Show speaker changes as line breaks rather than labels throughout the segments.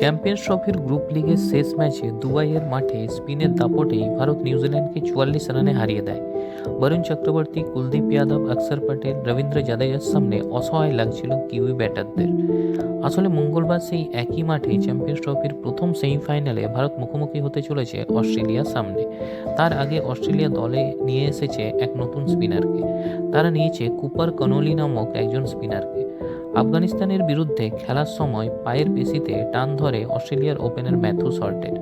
Champions ট্রফির group লিগের শেষ ম্যাচে দুবাইয়ের মাঠে স্পিনের দাপটেই ভারত নিউজিল্যান্ডকে চুয়াল্লিশ রানে হারিয়ে দেয়। বরুণ চক্রবর্তী, কুলদীপ যাদব অক্ষর পটেল, রবীন্দ্র জাদেজার সামনে অসহায় লাগছিল কিউই ব্যাটারদের। আসলে মঙ্গলবার সেই একই মাঠে চ্যাম্পিয়ন্স ট্রফির প্রথম সেমিফাইনালে ভারত মুখোমুখি হতে চলেছে অস্ট্রেলিয়ার সামনে। তার আগে অস্ট্রেলিয়া দলে নিয়ে এসেছে এক নতুন স্পিনারকে। তারা নিয়েছে কুপার কনোলি নামক একজন স্পিনারকে। আফগানিস্তানের বিরুদ্ধে খেলার সময় পায়ের পেশিতে টান ধরে অস্ট্রেলিয়ার ওপেনার ম্যাথু শর্টের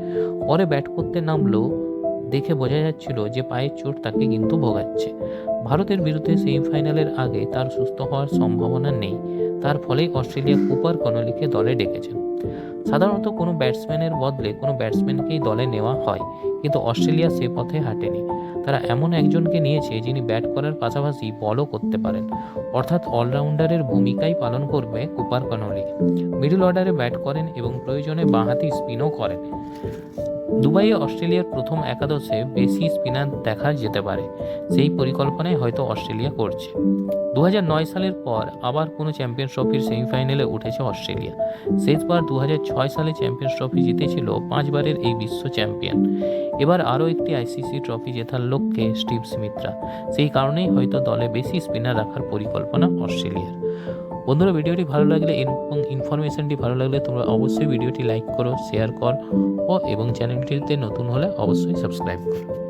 পরে ব্যাট করতে নামলেও দেখে বোঝা যাচ্ছিল যে পায়ের চোট তাকে কিন্তু ভোগাচ্ছে। ভারতের বিরুদ্ধে সেমিফাইনালের আগে তার সুস্থ হওয়ার সম্ভাবনা নেই। তার ফলেই অস্ট্রেলিয়া কুপার কনলিকে দলে ডেকেছেন। সাধারণত কোনো ব্যাটসম্যানের বদলে কোনো ব্যাটসম্যানকেই দলে নেওয়া হয়। কিন্তু অস্ট্রেলিয়া সে পথে হাঁটেনি। তারা এমন একজনকে নিয়েছে যিনি ব্যাট করার পাশাপাশি বলও করতে পারেন। অর্থাৎ অলরাউন্ডারের ভূমিকাই পালন করবে কুপার কনলি। মিডল অর্ডারে ব্যাট করেন এবং প্রয়োজনে বাঁহাতি স্পিনও করেন। দুবাইয়ে অস্ট্রেলিয়ার প্রথম একাদশে বেশি স্পিনার দেখা যেতে পারে। সেই পরিকল্পনাই হয়তো অস্ট্রেলিয়া করছে। দু সালের পর আবার কোনো চ্যাম্পিয়ন্স ট্রফির সেমিফাইনালে উঠেছে অস্ট্রেলিয়া। শেষবার দু সালে চ্যাম্পিয়ন্স ট্রফি জিতেছিল পাঁচবারের এই বিশ্ব চ্যাম্পিয়ন। এবার আরও একটি আইসিসি ট্রফি জেতার লক্ষ্যে স্টিভ স্মিথরা। সেই কারণেই হয়তো দলে বেশি স্পিনার রাখার পরিকল্পনা অস্ট্রেলিয়ার। বন্ধুরা, ভিডিওটি ভালো লাগলে এবং ইনফরমেশনটি ভালো লাগলে তোমরা অবশ্যই ভিডিওটি লাইক করো, শেয়ার করো এবং চ্যানেলটিতে নতুন হলে অবশ্যই সাবস্ক্রাইব করো।